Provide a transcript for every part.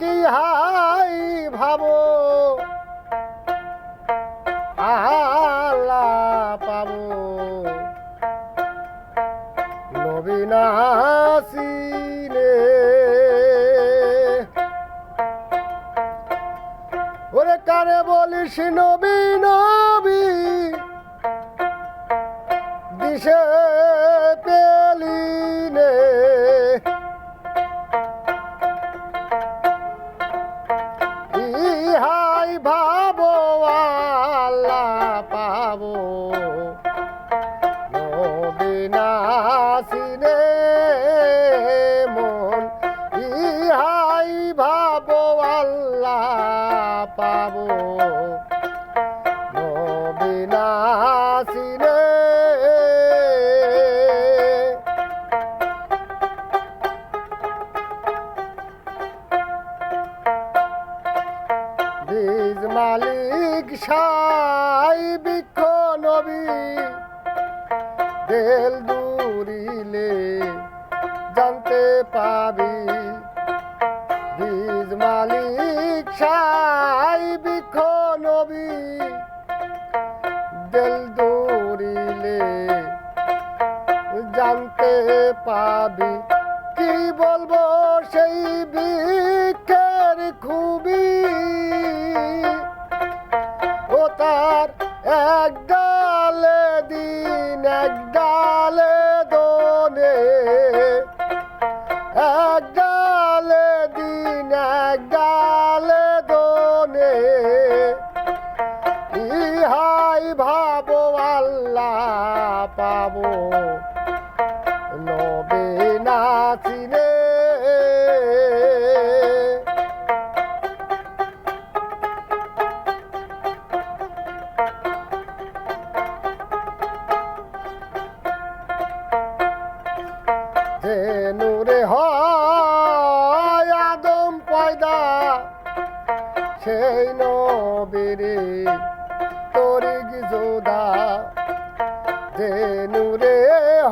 কি হাই ভাবো? আল্লাহ পাবো। নবীনাসিনে ওরে কারে বলিস নবী নবী? দিশে পাবো। নবীনাসিনে বীজ মালিক সাই বৃক্ষ নবী দেল দূরিলে জানতে পাবি। পাবি কি বলব সেই বৃক্ষের খুবই? ও তার এক ডালে দিন, এক ডালে দোনে। এক ডালে দিন, এক ডালে দোনে। ইহাই ভাবো, আল্লাহ পাবো। সেই নবীরে তরিক যোদা যে নূরে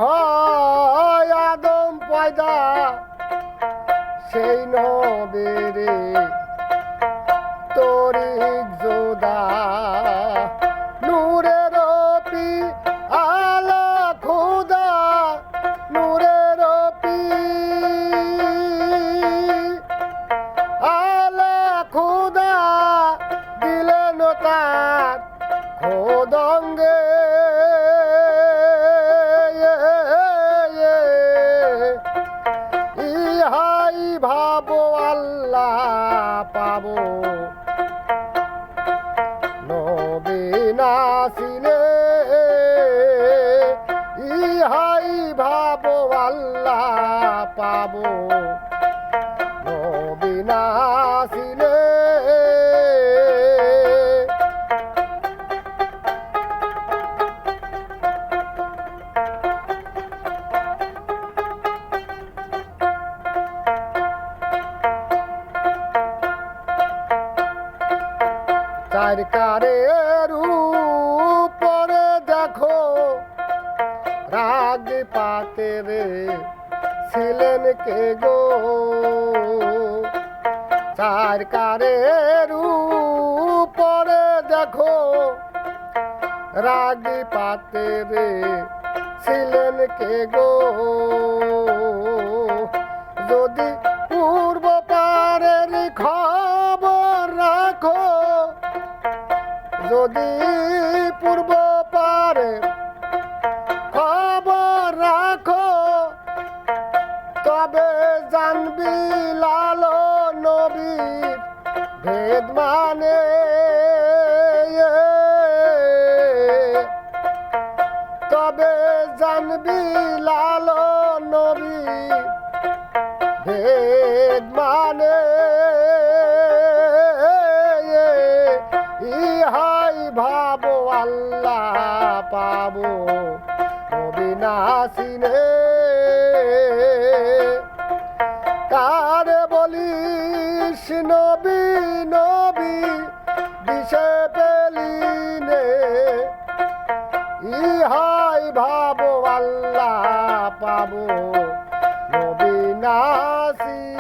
হয় আদম পয়দা সেই নবীরে তরিক ভাবো আল্লাহ পাবো। নবীনাসিনে ইহাই ভাবো আল্লাহ পাবো। চার কারের উপরে দেখো। রাগ পাতে রে ছিলেন কে গো? চার কারের উপরে দেখো। রাগ পাতে রে ছিলেন কে গো? যদি যদি পূর্ব পারে খবর রাখো, তবে জানবি লালো নবীর ভেদ মানে। তবে জানবি লালো নবীর ভেদ মানে। ভাবো আল্লাহ পাবো। অবিনাশিনে কার বলিস নবী নবী দিশে পেলিনে। ইহাই ভাবো, আল্লাহ পাবো। নবীনাসিনে